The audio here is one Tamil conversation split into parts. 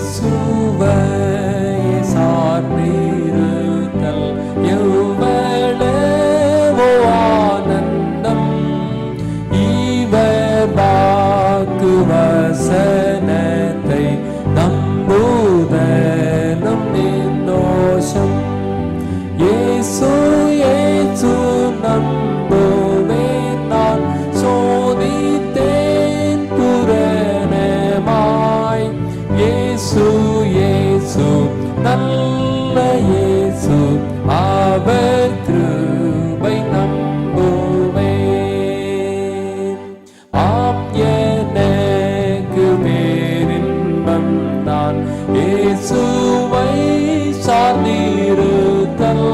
so bad. அவர் கிருபை நம்புவே ஆம் எனக்கு பேரின்பம் தான் இயேசுவை சார்ந்திருத்தல்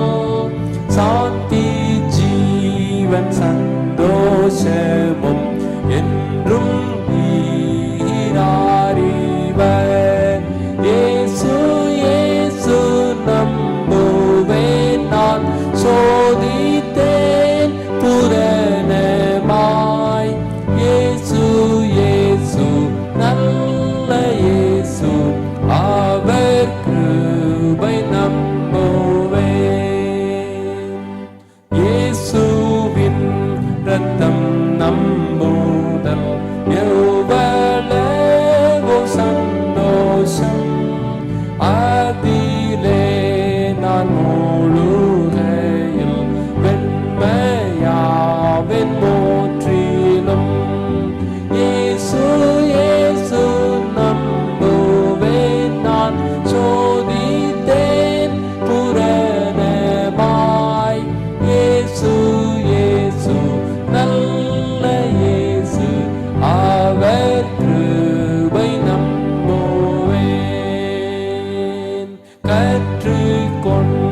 con